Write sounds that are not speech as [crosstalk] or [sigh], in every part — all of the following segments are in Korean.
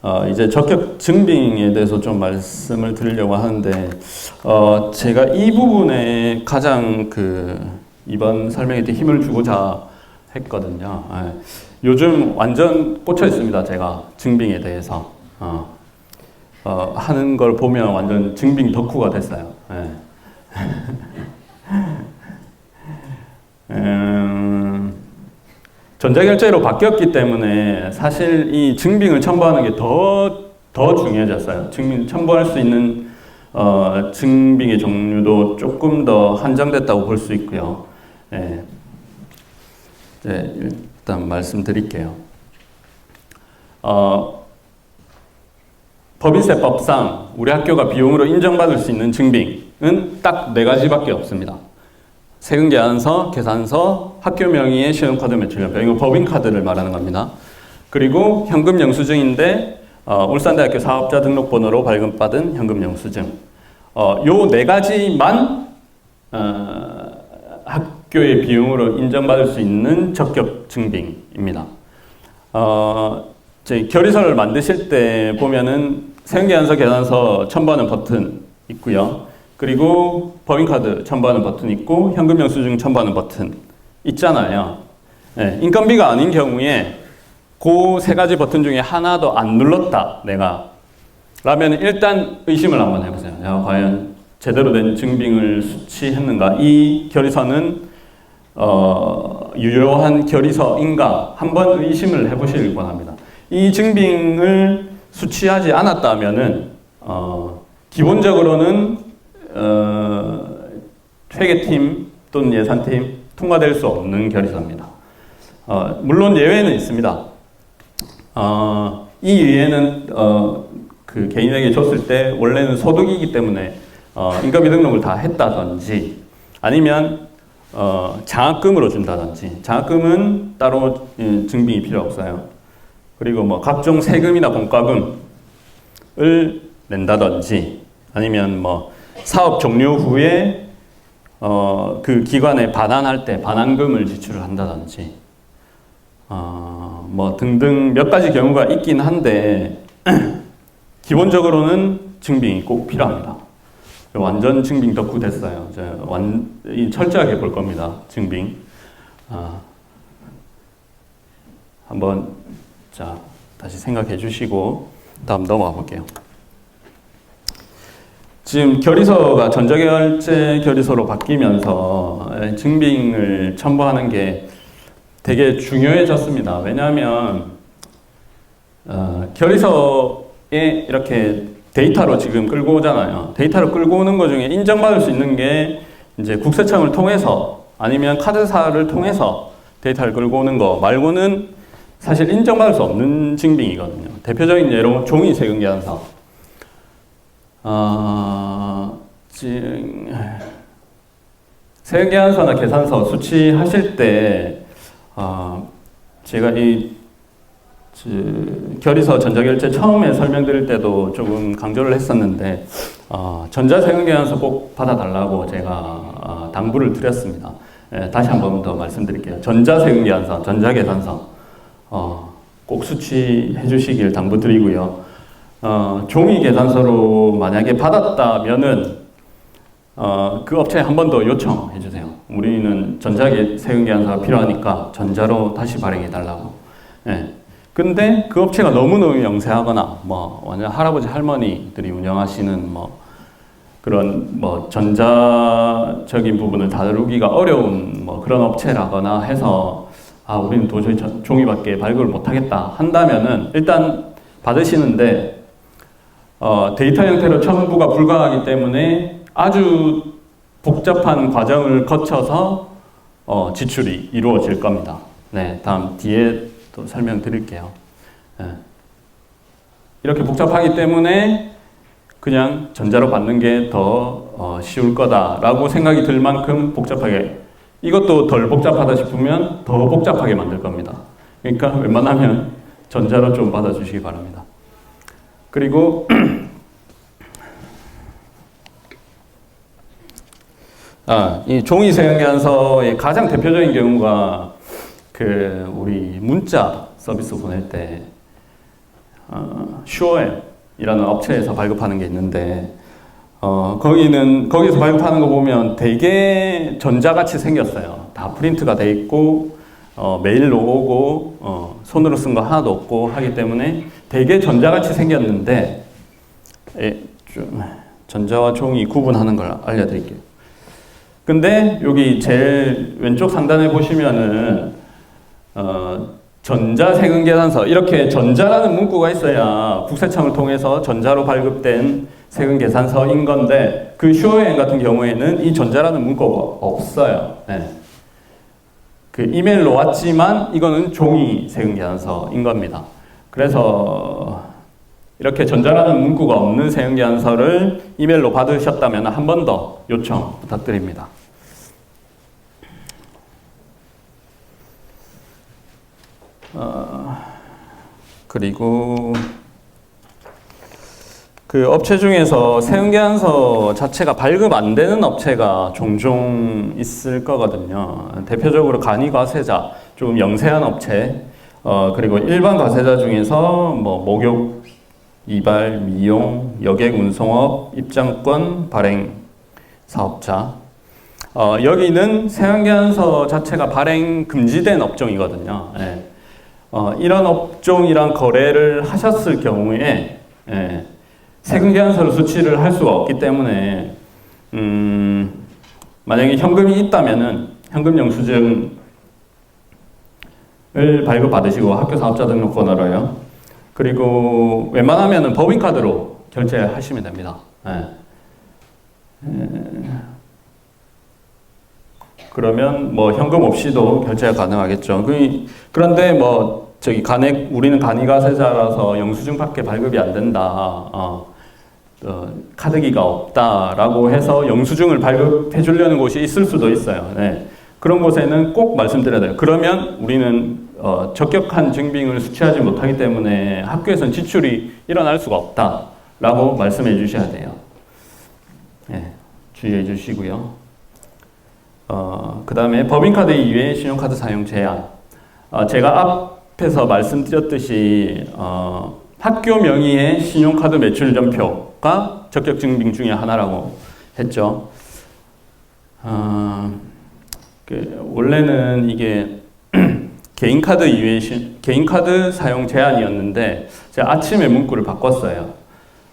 어, 이제 적격 증빙에 대해서 좀 말씀을 드리려고 하는데 어, 제가 이 부분에 가장 그 이번 설명에 때 힘을 주고자 했거든요. 예. 요즘 완전 꽂혀 있습니다. 제가 증빙에 대해서 어, 어, 하는 걸 보면 완전 증빙 덕후가 됐어요. 예. [laughs] 음, 전자결제로 바뀌었기 때문에 사실 이 증빙을 첨부하는 게 더 더 중요해졌어요. 증빙 첨부할 수 있는 어, 증빙의 종류도 조금 더 한정됐다고 볼 수 있고요. 예. 이제 일단 말씀드릴게요. 어, 법인세법상 우리 학교가 비용으로 인정받을 수 있는 증빙은 딱 네 가지밖에 없습니다. 세금 계산서, 계산서, 학교 명의의 신용카드 매출연표. 이거 법인카드를 말하는 겁니다. 그리고 현금 영수증인데 어, 울산대학교 사업자 등록번호로 발급받은 현금 영수증. 어, 요네 가지만 어, 학교의 비용으로 인정받을 수 있는 적격 증빙입니다. 어, 저희 결의서를 만드실 때 보면은 세금계산서, 계산서 첨부하는 버튼 있고요. 그리고 법인카드 첨부하는 버튼 있고 현금 영수증 첨부하는 버튼 있잖아요. 네, 인건비가 아닌 경우에 그 세 가지 버튼 중에 하나도 안 눌렀다 내가 라면 일단 의심을 한번 해보세요. 내가 과연 제대로 된 증빙을 수취했는가? 이 결의서는 어, 유효한 결의서인가? 한번 의심을 해보시길 원합니다. 이 증빙을 수취하지 않았다면은 어, 기본적으로는 어, 회계팀 또는 예산팀 통과될 수 없는 결의서입니다. 어, 물론 예외는 있습니다. 어, 이 예외는 어, 그 개인에게 줬을 때 원래는 소득이기 때문에 어, 인건비 등록을 다 했다든지 아니면 어, 장학금으로 준다든지 장학금은 따로 예, 증빙이 필요 없어요. 그리고 뭐 각종 세금이나 공과금을 낸다든지 아니면 뭐 사업 종료 후에 어, 그 기관에 반환할 때 반환금을 지출을 한다든지 어, 뭐 등등 몇 가지 경우가 있긴 한데 [clears throat] 기본적으로는 증빙이 꼭 필요합니다. 완전 증빙 덕후 됐어요. 완, 이 철저하게 볼 겁니다. 증빙. 아, 한번 자 다시 생각해 주시고 다음 넘어가 볼게요. 지금 결의서가 전자결제 결의서로 바뀌면서 증빙을 첨부하는 게 되게 중요해졌습니다. 왜냐하면 어, 결의서에 이렇게 데이터로 지금 끌고 오잖아요. 데이터로 끌고 오는 것 중에 인정받을 수 있는 게 이제 국세청을 통해서 아니면 카드사를 통해서 데이터를 끌고 오는 거 말고는 사실 인정받을 수 없는 증빙이거든요. 대표적인 예로 종이 세금 계산서. 어, 지금 세금 계산서나 계산서 수취하실 때 어, 제가 이 그, 결의서 전자결제 처음에 설명드릴 때도 조금 강조를 했었는데 어, 전자세금계산서 꼭 받아달라고 제가 어, 당부를 드렸습니다. 예, 다시 한 번 더 말씀드릴게요. 전자세금계산서, 전자계산서 어, 꼭 수취해 주시길 당부드리고요. 어, 종이 계산서로 만약에 받았다면은 어, 그 업체에 한 번 더 요청해 주세요. 우리는 전자세금 계산서가 필요하니까 전자로 다시 발행해 달라고. 예. 근데 그 업체가 너무너무 영세하거나 뭐 완전 할아버지 할머니들이 운영하시는 뭐 그런 뭐 전자적인 부분을 다루기가 어려운 뭐 그런 업체라거나 해서 아 우리는 도저히 종이밖에 발급을 못하겠다 한다면은 일단 받으시는데 어 데이터 형태로 첨부가 불가하기 때문에 아주 복잡한 과정을 거쳐서 어 지출이 이루어질 겁니다. 네 다음 뒤에 또 설명드릴게요. 예. 이렇게 복잡하기 때문에 그냥 전자로 받는 게더 어, 쉬울 거다라고 생각이 들 만큼 복잡하게 이것도 덜 복잡하다 싶으면 더 복잡하게 만들 겁니다. 그러니까 웬만하면 전자로 좀 받아주시기 바랍니다. 그리고 [clears throat] 아, 이 종이 세금계산서의 가장 대표적인 경우가 그 우리 문자 서비스 보낼 때 어, 어, 슈어엠이라는 업체에서 발급하는 게 있는데 어, 거기는 거기서 발급하는 거 보면 되게 전자같이 생겼어요. 다 프린트가 돼 있고 어, 메일로 오고 어, 손으로 쓴 거 하나도 없고 하기 때문에 되게 전자같이 생겼는데 에, 좀 전자와 종이 구분하는 걸 알려드릴게요. 근데 여기 제일 왼쪽 상단에 보시면은 어, 전자 세금 계산서 이렇게 전자라는 문구가 있어야 국세청을 통해서 전자로 발급된 세금 계산서인 건데 그 슈어여행 같은 경우에는 이 전자라는 문구가 없어요. 네. 그 이메일로 왔지만 이거는 종이 세금 계산서인 겁니다. 그래서 이렇게 전자라는 문구가 없는 세금 계산서를 이메일로 받으셨다면 한 번 더 요청 부탁드립니다. 어, 그리고 그 업체 중에서 세운계산서 자체가 발급 안 되는 업체가 종종 있을 거거든요. 대표적으로 간이 과세자, 조금 영세한 업체, 어, 그리고 일반 과세자 중에서 뭐 목욕, 이발, 미용, 여객 운송업, 입장권, 발행 사업자. 어, 여기는 세운계산서 자체가 발행 금지된 업종이거든요. 예. 어, 이런 업종이랑 거래를 하셨을 경우에 예, 세금 계산서를 수취를 할 수가 없기 때문에 음, 만약에 현금이 있다면은 현금 영수증을 발급 받으시고 학교 사업자 등록번호로요. 그리고 웬만하면은 법인카드로 결제하시면 됩니다. 예. 예. 그러면 뭐 현금 없이도 결제가 가능하겠죠. 그- 그런데 뭐 저기 간액 우리는 간이가 세자라서 영수증밖에 발급이 안 된다. 어, 어, 카드기가 없다라고 해서 영수증을 발급해 주려는 곳이 있을 수도 있어요. 네. 그런 곳에는 꼭 말씀드려야 돼요. 그러면 우리는 어, 적격한 증빙을 수취하지 못하기 때문에 학교에서는 지출이 일어날 수가 없다라고 말씀해 주셔야 돼요. 네, 주의해 주시고요. 어, 그 다음에 법인카드 이외의 신용카드 사용 제한. 어, 제가 앞에서 말씀드렸듯이 어, 학교 명의의 신용카드 매출 전표 가 적격 증빙 중에 하나라고 했죠. 어, 그 원래는 이게 [clears throat] 개인 카드 이외의 신, 개인 카드 사용 제한이었는데 제가 아침에 문구를 바꿨어요.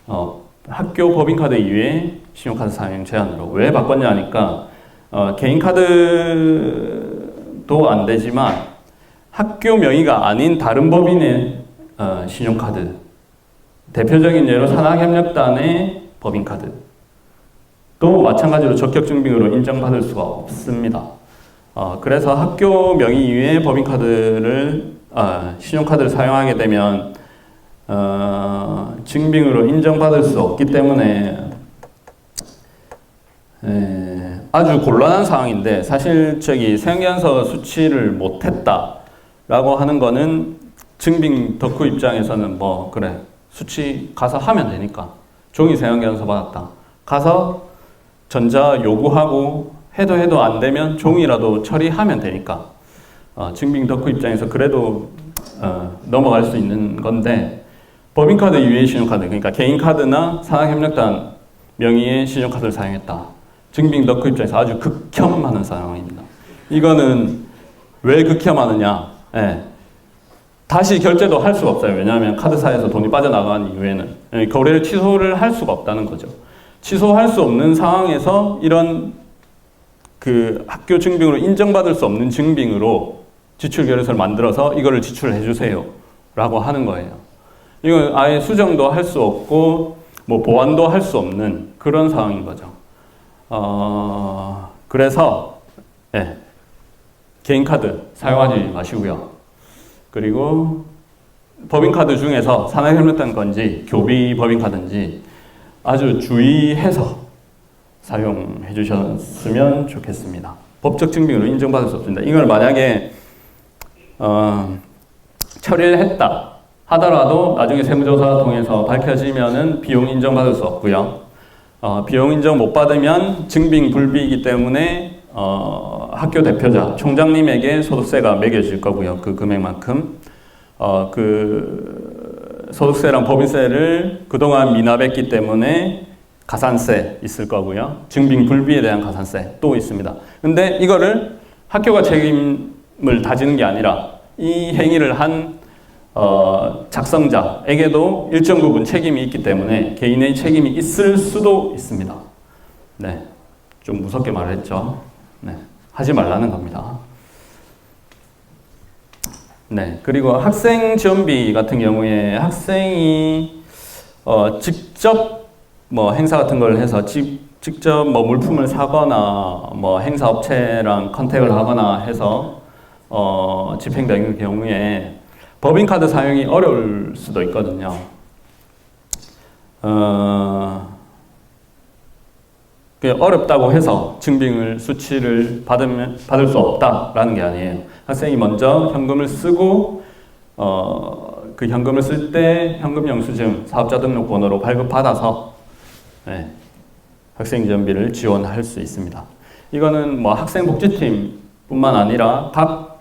어, 학교 법인 카드 이외의 신용카드 사용 제한으로 왜 바꿨냐 하니까 어, 개인 카드도 안 되지만 학교 명의가 아닌 다른 법인의 어, 신용카드 대표적인 예로 산학협력단의 법인카드 또 마찬가지로 적격증빙으로 인정받을 수가 없습니다. 어, 그래서 학교 명의 이외의 법인카드를 어, 신용카드를 사용하게 되면 어, 증빙으로 인정받을 수 없기 때문에 에, 아주 곤란한 상황인데 사실 저기 생계한서 수치를 못했다라고 하는 거는 증빙 덕후 입장에서는 뭐 그래 수치 가서 하면 되니까 종이 생계한서 받았다 가서 전자 요구하고 해도 해도 안 되면 종이라도 처리하면 되니까 어, 증빙 덕후 입장에서 그래도 어, 넘어갈 수 있는 건데 법인카드 이외의 신용카드 그러니까 개인카드나 산학협력단 명의의 신용카드를 사용했다. 증빙 덕후 입장에서 아주 극혐하는 상황입니다. 이거는 왜 극혐하느냐? 예. 다시 결제도 할 수가 없어요. 왜냐하면 카드사에서 돈이 빠져나간 이후에는 예, 거래를 취소를 할 수가 없다는 거죠. 취소할 수 없는 상황에서 이런 그 학교 증빙으로 인정받을 수 없는 증빙으로 지출 결의서를 만들어서 이거를 지출해 주세요라고 하는 거예요. 이건 아예 수정도 할 수 없고 뭐 보완도 할 수 없는 그런 상황인 거죠. 어, 그래서 예, 개인 카드 사용하지 마시고요. 그리고 법인카드 중에서 산학협력단 건지 교비 법인카드인지 아주 주의해서 사용해 주셨으면 좋겠습니다. 법적 증빙으로 인정받을 수 없습니다. 이걸 만약에 어, 처리를 했다 하더라도 나중에 세무조사 통해서 밝혀지면은 비용 인정받을 수 없고요. 어, 비용 인정 못 받으면 증빙 불비이기 때문에 어, 학교 대표자 총장님에게 소득세가 매겨질 거고요. 그 금액만큼 어, 그 소득세랑 법인세를 그동안 미납했기 때문에 가산세 있을 거고요. 증빙 불비에 대한 가산세 또 있습니다. 근데 이거를 학교가 책임을 다지는 게 아니라 이 행위를 한 어, 작성자에게도 일정 부분 책임이 있기 때문에 개인의 책임이 있을 수도 있습니다. 네. 좀 무섭게 말했죠. 네. 하지 말라는 겁니다. 네. 그리고 학생 지원비 같은 경우에 학생이 어, 직접 뭐 행사 같은 걸 해서 직, 직접 뭐 물품을 사거나 뭐 행사 업체랑 컨택을 하거나 해서 어, 집행되는 경우에 법인카드 사용이 어려울 수도 있거든요. 어, 그 어렵다고 해서 증빙을 수치를 받으면 받을 수 없다라는 게 아니에요. 학생이 먼저 현금을 쓰고 어, 그 현금을 쓸 때 현금 영수증 사업자 등록 번호로 발급받아서 네, 학생 지원비를 지원할 수 있습니다. 이거는 뭐 학생복지팀뿐만 아니라 각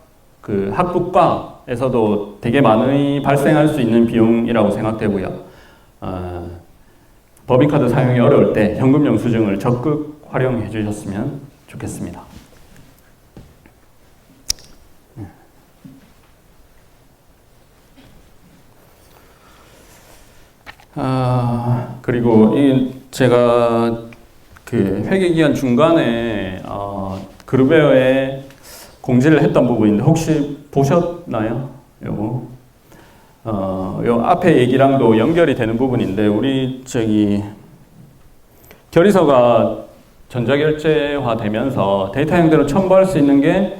그 학부과에서도 되게 많이 발생할 수 있는 비용이라고 생각되고요. 어, 법인카드 사용이 어려울 때 현금 영수증을 적극 활용해 주셨으면 좋겠습니다. 아, 그리고 이 제가 그 회계 기간 중간에 어, 그룹웨어에 공지를 했던 부분인데 혹시 보셨나요? 요거 어, 요 앞에 얘기랑도 연결이 되는 부분인데 우리 저기 결의서가 전자결제화 되면서 데이터 형태로 첨부할 수 있는 게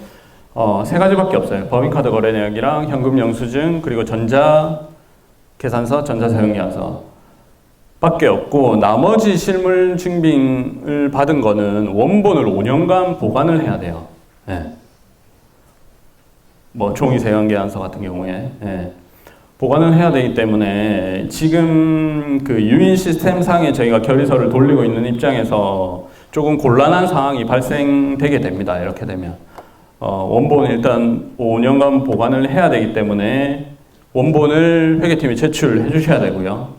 어, 세 가지밖에 없어요. 법인카드 거래 내역이랑 현금 영수증 그리고 전자 계산서, 전자 사용계약서 밖에 없고 나머지 실물 증빙을 받은 거는 원본을 5년간 보관을 해야 돼요. 예. 뭐 종이 세관계약서 같은 경우에 예. 보관을 해야 되기 때문에 지금 그 유인 시스템 상에 저희가 결의서를 돌리고 있는 입장에서 조금 곤란한 상황이 발생되게 됩니다. 이렇게 되면 어, 원본 일단 5년간 보관을 해야 되기 때문에 원본을 회계팀에 제출해 주셔야 되고요.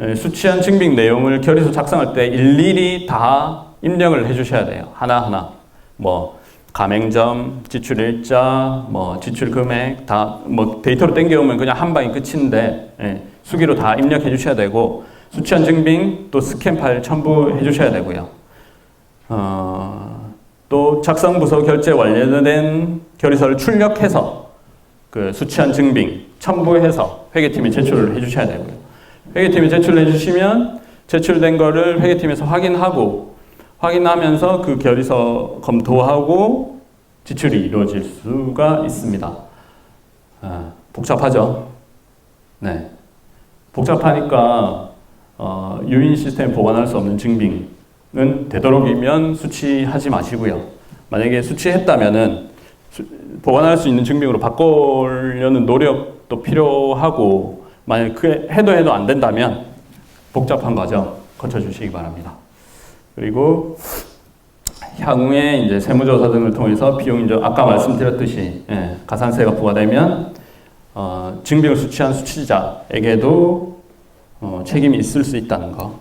예, 수치한 증빙 내용을 결의서 작성할 때 일일이 다 입력을 해 주셔야 돼요. 하나하나. 뭐 가맹점, 지출 일자, 뭐 지출 금액 다 뭐 데이터로 땡겨오면 그냥 한 방에 끝인데 예, 수기로 다 입력해 주셔야 되고 수치한 증빙 또 스캔 파일 첨부해 주셔야 되고요. 어, 또 작성 부서 결제 완료된 결의서를 출력해서 그 수치한 증빙 첨부해서 회계팀에 제출을 해 주셔야 되고요. 회계팀에 제출해 주시면 제출된 거를 회계팀에서 확인하고 확인하면서 그 결의서 검토하고 지출이 이루어질 수가 있습니다. 아, 복잡하죠? 네. 복잡하니까 어, 유인 시스템 보관할 수 없는 증빙은 되도록이면 수치하지 마시고요. 만약에 수치했다면은 수, 보관할 수 있는 증빙으로 바꾸려는 노력도 필요하고 만약 그 해도 해도 안 된다면 복잡한 과정 거쳐주시기 바랍니다. 그리고 향후에 이제 세무조사 등을 통해서 비용 인정 아까 말씀드렸듯이 예, 가산세가 부과되면 어, 증빙을 수취한 수취자에게도 어, 책임이 있을 수 있다는 거